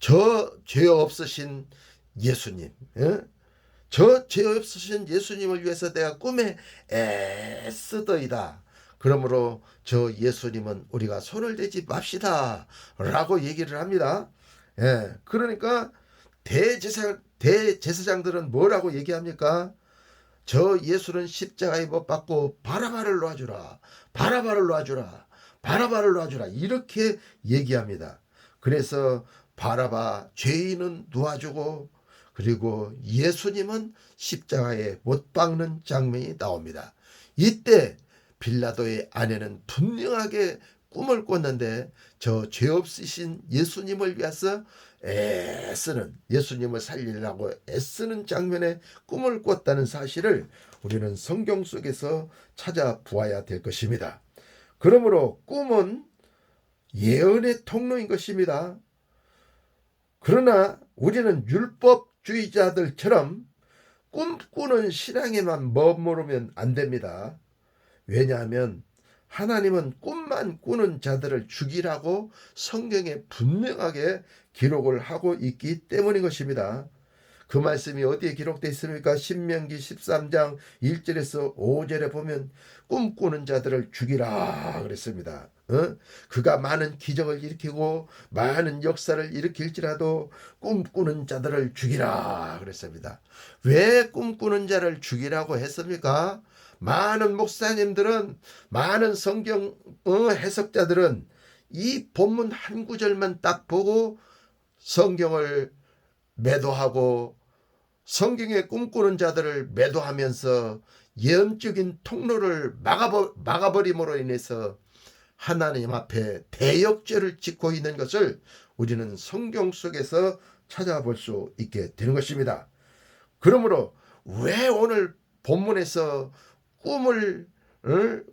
저 죄 없으신 예수님, 예? 저죄 없으신 예수님을 위해서 내가 꿈에 애쓰더이다. 그러므로 저 예수님은 우리가 손을 대지 맙시다. 라고 얘기를 합니다. 예. 그러니까 대제사, 대제사장들은 뭐라고 얘기합니까? 저 예수는 십자가에 못 박고 바라바를 놔주라. 바라바를 놔주라. 바라바를 놔주라. 이렇게 얘기합니다. 그래서 바라바 죄인은 놓아주고 그리고 예수님은 십자가에 못 박는 장면이 나옵니다. 이때 빌라도의 아내는 분명하게 꿈을 꿨는데 저 죄 없으신 예수님을 위해서 애쓰는 예수님을 살리려고 애쓰는 장면에 꿈을 꿨다는 사실을 우리는 성경 속에서 찾아보아야 될 것입니다. 그러므로 꿈은 예언의 통로인 것입니다. 그러나 우리는 율법주의자들처럼 꿈꾸는 신앙에만 머무르면 안 됩니다. 왜냐하면 하나님은 꿈만 꾸는 자들을 죽이라고 성경에 분명하게 기록을 하고 있기 때문인 것입니다. 그 말씀이 어디에 기록되어 있습니까? 신명기 13장 1절에서 5절에 보면 꿈꾸는 자들을 죽이라 그랬습니다. 어? 그가 많은 기적을 일으키고 많은 역사를 일으킬지라도 꿈꾸는 자들을 죽이라 그랬습니다. 왜 꿈꾸는 자를 죽이라고 했습니까? 많은 목사님들은 많은 성경 어, 해석자들은 이 본문 한 구절만 딱 보고 성경을 매도하고 성경에 꿈꾸는 자들을 매도하면서 예언적인 통로를 막아버, 막아버림으로 인해서 하나님 앞에 대역죄를 짓고 있는 것을 우리는 성경 속에서 찾아볼 수 있게 되는 것입니다. 그러므로 왜 오늘 본문에서 꿈을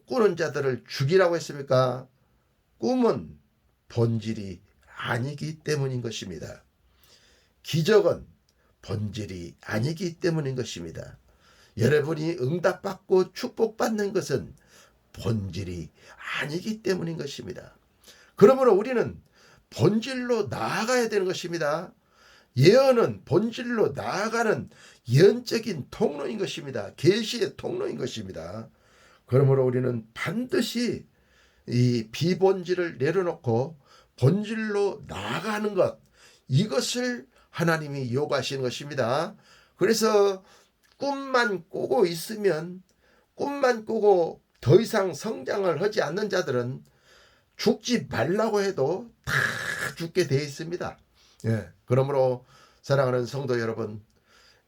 꾸는 자들을 죽이라고 했습니까? 꿈은 본질이 아니기 때문인 것입니다. 기적은 본질이 아니기 때문인 것입니다. 여러분이 응답받고 축복받는 것은 본질이 아니기 때문인 것입니다. 그러므로 우리는 본질로 나아가야 되는 것입니다. 예언은 본질로 나아가는 예언적인 통로인 것입니다. 계시의 통로인 것입니다. 그러므로 우리는 반드시 이 비본질을 내려놓고 본질로 나아가는 것 이것을 하나님이 요구하시는 것입니다. 그래서 꿈만 꾸고 있으면 꿈만 꾸고 더 이상 성장을 하지 않는 자들은 죽지 말라고 해도 다 죽게 되어 있습니다. 예. 그러므로 사랑하는 성도 여러분,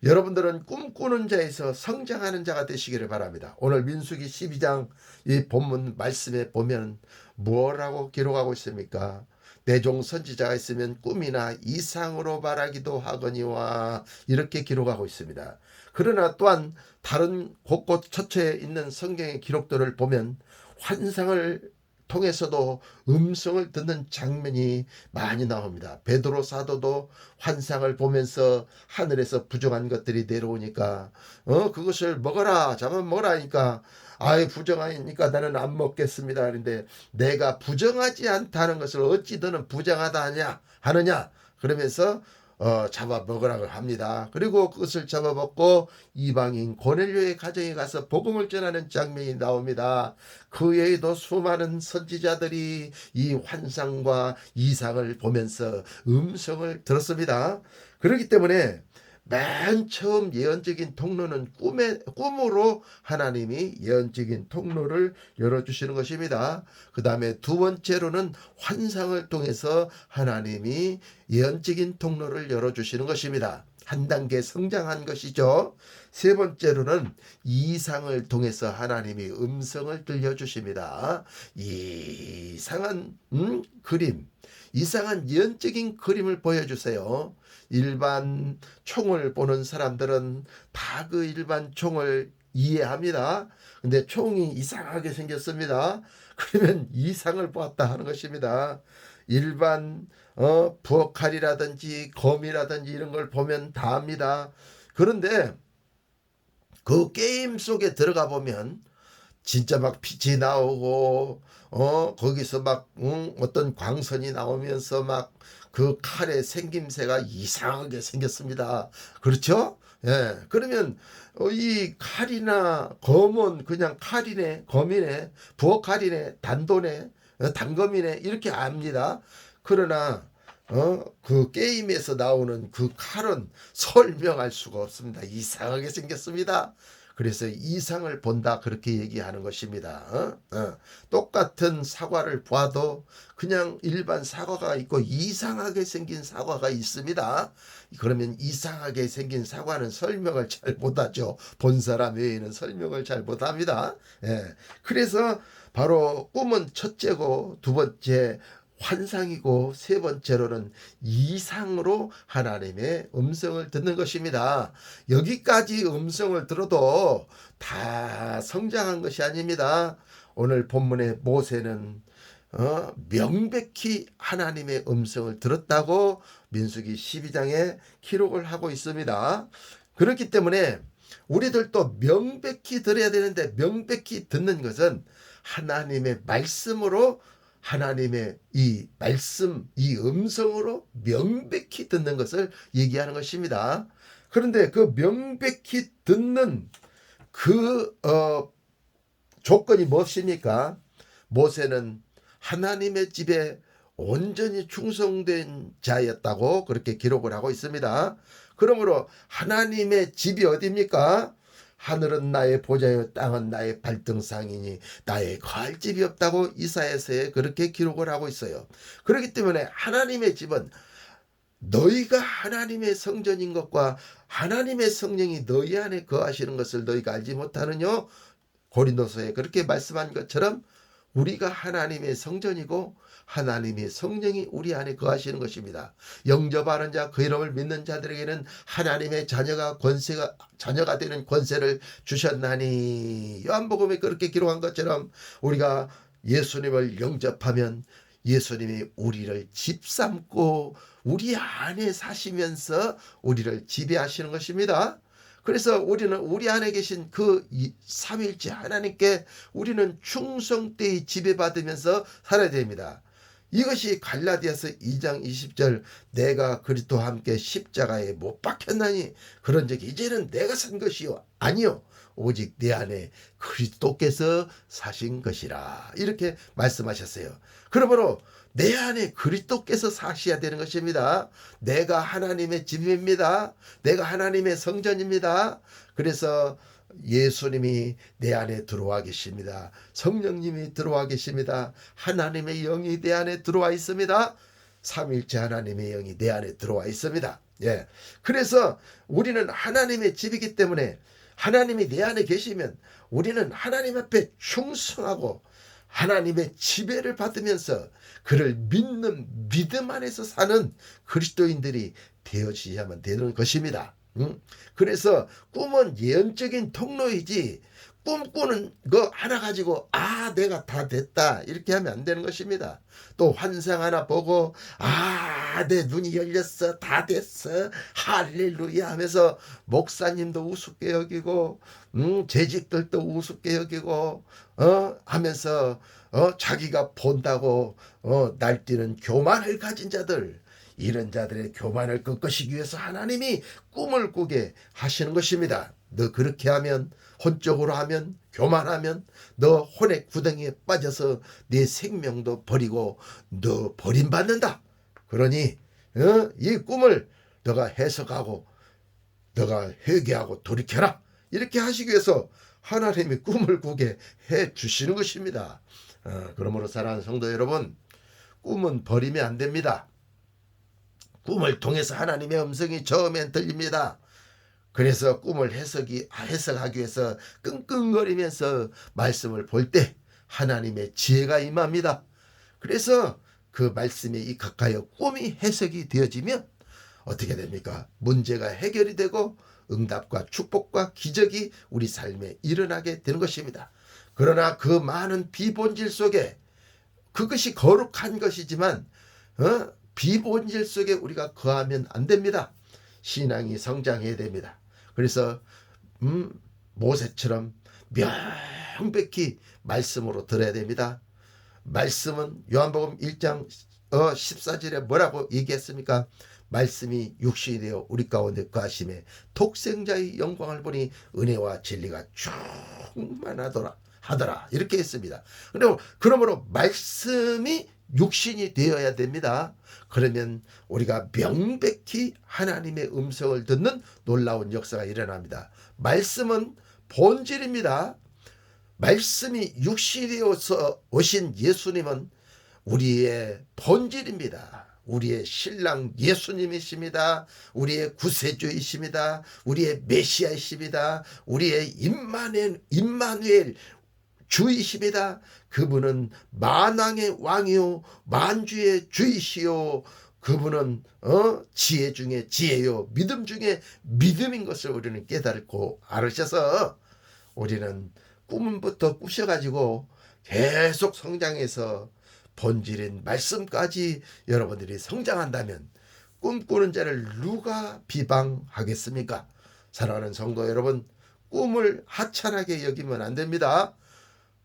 여러분들은 꿈꾸는 자에서 성장하는 자가 되시기를 바랍니다. 오늘 민수기 12장 이 본문 말씀에 보면 뭐라고 기록하고 있습니까? 내종 선지자가 있으면 꿈이나 이상으로 말하기도 하거니와 이렇게 기록하고 있습니다. 그러나 또한 다른 곳곳 처처에 있는 성경의 기록들을 보면 환상을 통해서도 음성을 듣는 장면이 많이 나옵니다. 베드로 사도도 환상을 보면서 하늘에서 부정한 것들이 내려오니까 어 그것을 먹어라 잡아 먹으라니까 아이 부정하니까 나는 안 먹겠습니다. 그런데 내가 부정하지 않다는 것을 어찌 너는 부정하다 하냐 하느냐 그러면서 어, 잡아 먹으라고 합니다. 그리고 그것을 잡아 먹고 이방인 고넬료의 가정에 가서 복음을 전하는 장면이 나옵니다. 그 외에도 수많은 선지자들이 이 환상과 이상을 보면서 음성을 들었습니다. 그렇기 때문에 맨 처음 예언적인 통로는 꿈의 꿈으로 하나님이 예언적인 통로를 열어주시는 것입니다. 그 다음에 두 번째로는 환상을 통해서 하나님이 예언적인 통로를 열어주시는 것입니다. 한 단계 성장한 것이죠. 세 번째로는 이상을 통해서 하나님이 음성을 들려주십니다. 이상한 음, 그림, 이상한 예언적인 그림을 보여주세요. 일반 총을 보는 사람들은 다 그 일반 총을 이해합니다. 근데 총이 이상하게 생겼습니다. 그러면 이상을 보았다 하는 것입니다. 일반 어, 부엌칼이라든지 검이라든지 이런 걸 보면 다 합니다. 그런데 그 게임 속에 들어가 보면 진짜 막 빛이 나오고 어 거기서 막 응, 어떤 광선이 나오면서 막 그 칼의 생김새가 이상하게 생겼습니다. 그렇죠? 예. 그러면 어, 이 칼이나 검은 그냥 칼이네, 검이네, 부엌 칼이네, 단도네, 어, 단검이네 이렇게 압니다. 그러나 어, 그 게임에서 나오는 그 칼은 설명할 수가 없습니다. 이상하게 생겼습니다. 그래서 이상을 본다 그렇게 얘기하는 것입니다. 어? 어. 똑같은 사과를 봐도 그냥 일반 사과가 있고 이상하게 생긴 사과가 있습니다. 그러면 이상하게 생긴 사과는 설명을 잘 못하죠. 본 사람 외에는 설명을 잘 못합니다. 예. 그래서 바로 꿈은 첫째고 두 번째 환상이고 세 번째로는 이상으로 하나님의 음성을 듣는 것입니다. 여기까지 음성을 들어도 다 성장한 것이 아닙니다. 오늘 본문의 모세는 어, 명백히 하나님의 음성을 들었다고 민수기 12장에 기록을 하고 있습니다. 그렇기 때문에 우리들도 명백히 들어야 되는데 명백히 듣는 것은 하나님의 말씀으로 하나님의 이 말씀, 이 음성으로 명백히 듣는 것을 얘기하는 것입니다. 그런데 그 명백히 듣는 그, 어, 조건이 무엇입니까? 모세는 하나님의 집에 온전히 충성된 자였다고 그렇게 기록을 하고 있습니다. 그러므로 하나님의 집이 어디입니까? 하늘은 나의 보좌요 땅은 나의 발등상이니 나의 거할 집이 없다고 이사야서에 그렇게 기록을 하고 있어요. 그렇기 때문에 하나님의 집은 너희가 하나님의 성전인 것과 하나님의 성령이 너희 안에 거하시는 것을 너희가 알지 못하느냐 고린도서에 그렇게 말씀한 것처럼 우리가 하나님의 성전이고 하나님의 성령이 우리 안에 거하시는 것입니다. 영접하는 자, 그 이름을 믿는 자들에게는 하나님의 자녀가 권세가 자녀가 되는 권세를 주셨나니 요한복음에 그렇게 기록한 것처럼 우리가 예수님을 영접하면 예수님이 우리를 집삼고 우리 안에 사시면서 우리를 지배하시는 것입니다. 그래서 우리는 우리 안에 계신 그 삼일째 하나님께 우리는 충성되이 지배받으면서 살아야 됩니다. 이것이 갈라디아서 2장 20절 내가 그리스도와 함께 십자가에 못 박혔나니 그런 적이 이제는 내가 산 것이요 아니요 오직 내 안에 그리스도께서 사신 것이라 이렇게 말씀하셨어요. 그러므로 내 안에 그리스도께서 사셔야 되는 것입니다. 내가 하나님의 집입니다. 내가 하나님의 성전입니다. 그래서 예수님이 내 안에 들어와 계십니다. 성령님이 들어와 계십니다. 하나님의 영이 내 안에 들어와 있습니다. 삼일째 하나님의 영이 내 안에 들어와 있습니다. 예. 그래서 우리는 하나님의 집이기 때문에 하나님이 내 안에 계시면 우리는 하나님 앞에 충성하고 하나님의 지배를 받으면서 그를 믿는 믿음 안에서 사는 그리스도인들이 되어지야만 되는 것입니다. 응? 그래서 꿈은 예언적인 통로이지 꿈꾸는 거 하나 가지고 아 내가 다 됐다. 이렇게 하면 안 되는 것입니다. 또 환상 하나 보고 아 내 눈이 열렸어. 다 됐어. 할렐루야 하면서 목사님도 우습게 여기고 음 재직들도 우습게 여기고 어? 하면서 어? 자기가 본다고 어? 날뛰는 교만을 가진 자들 이런 자들의 교만을 꺾으시기 위해서 하나님이 꿈을 꾸게 하시는 것입니다. 너 그렇게 하면 혼적으로 하면 교만하면 너 혼의 구덩이에 빠져서 네 생명도 버리고 너 버림받는다. 그러니 어? 이 꿈을 너가 해석하고 너가 회개하고 돌이켜라. 이렇게 하시기 위해서 하나님이 꿈을 꾸게 해 주시는 것입니다. 어, 그러므로 사랑하는 성도 여러분, 꿈은 버리면 안 됩니다. 꿈을 통해서 하나님의 음성이 처음엔 들립니다. 그래서 꿈을 해석이 해석하기 위해서 끙끙거리면서 말씀을 볼 때 하나님의 지혜가 임합니다. 그래서 그 말씀에 입각하여 꿈이 해석이 되어지면 어떻게 됩니까? 문제가 해결이 되고 응답과 축복과 기적이 우리 삶에 일어나게 되는 것입니다. 그러나 그 많은 비본질 속에 그것이 거룩한 것이지만 어? 비본질 속에 우리가 거하면 안 됩니다. 신앙이 성장해야 됩니다. 그래서 음, 모세처럼 명백히 말씀으로 들어야 됩니다. 말씀은 요한복음 1장 어 14절에 뭐라고 얘기했습니까? 말씀이 육신이 되어 우리 가운데 거하심에 독생자의 영광을 보니 은혜와 진리가 충만하더라 하더라 이렇게 했습니다. 그리고 그러므로 말씀이 육신이 되어야 됩니다. 그러면 우리가 명백히 하나님의 음성을 듣는 놀라운 역사가 일어납니다. 말씀은 본질입니다. 말씀이 육신이 되어서 오신 예수님은 우리의 본질입니다. 우리의 신랑 예수님이십니다. 우리의 구세주이십니다. 우리의 메시아이십니다. 우리의 임마누엘, 임마누엘 주이십니다. 그분은 만왕의 왕이요 만주의 주이시요 그분은 어 지혜 중에 지혜요 믿음 중에 믿음인 것을 우리는 깨달고 알으셔서 우리는 꿈부터 꾸셔가지고 계속 성장해서 본질인 말씀까지 여러분들이 성장한다면 꿈꾸는 자를 누가 비방하겠습니까? 사랑하는 성도 여러분, 꿈을 하찮게 여기면 안 됩니다.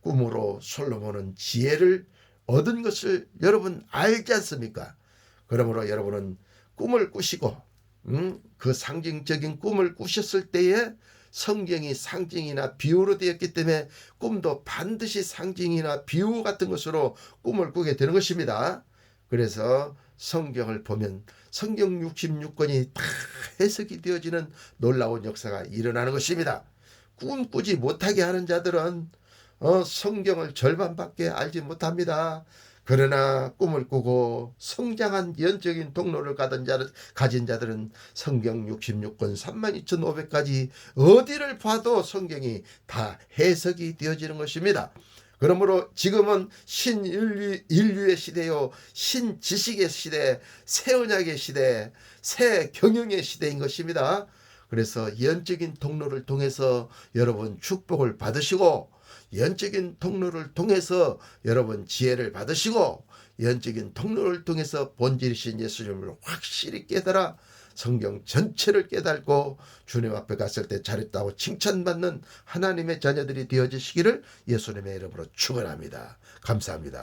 꿈으로 솔로몬은 지혜를 얻은 것을 여러분 알지 않습니까? 그러므로 여러분은 꿈을 꾸시고 음, 그 상징적인 꿈을 꾸셨을 때에 성경이 상징이나 비유로 되었기 때문에 꿈도 반드시 상징이나 비유 같은 것으로 꿈을 꾸게 되는 것입니다. 그래서 성경을 보면 성경 66권이 다 해석이 되어지는 놀라운 역사가 일어나는 것입니다. 꿈꾸지 못하게 하는 자들은 어, 성경을 절반밖에 알지 못합니다. 그러나 꿈을 꾸고 성장한 연적인 통로를 가던 자를 가진 자들은 성경 66권 32,500까지 어디를 봐도 성경이 다 해석이 되어지는 것입니다. 그러므로 지금은 신인류, 인류의 시대요, 신지식의 시대, 새 언약의 시대, 새 경영의 시대인 것입니다. 그래서 연적인 통로를 통해서 여러분 축복을 받으시고 연적인 통로를 통해서 여러분 지혜를 받으시고 연적인 통로를 통해서 본질이신 예수님을 확실히 깨달아 성경 전체를 깨닫고 주님 앞에 갔을 때 잘했다고 칭찬받는 하나님의 자녀들이 되어지시기를 예수님의 이름으로 축원합니다. 감사합니다.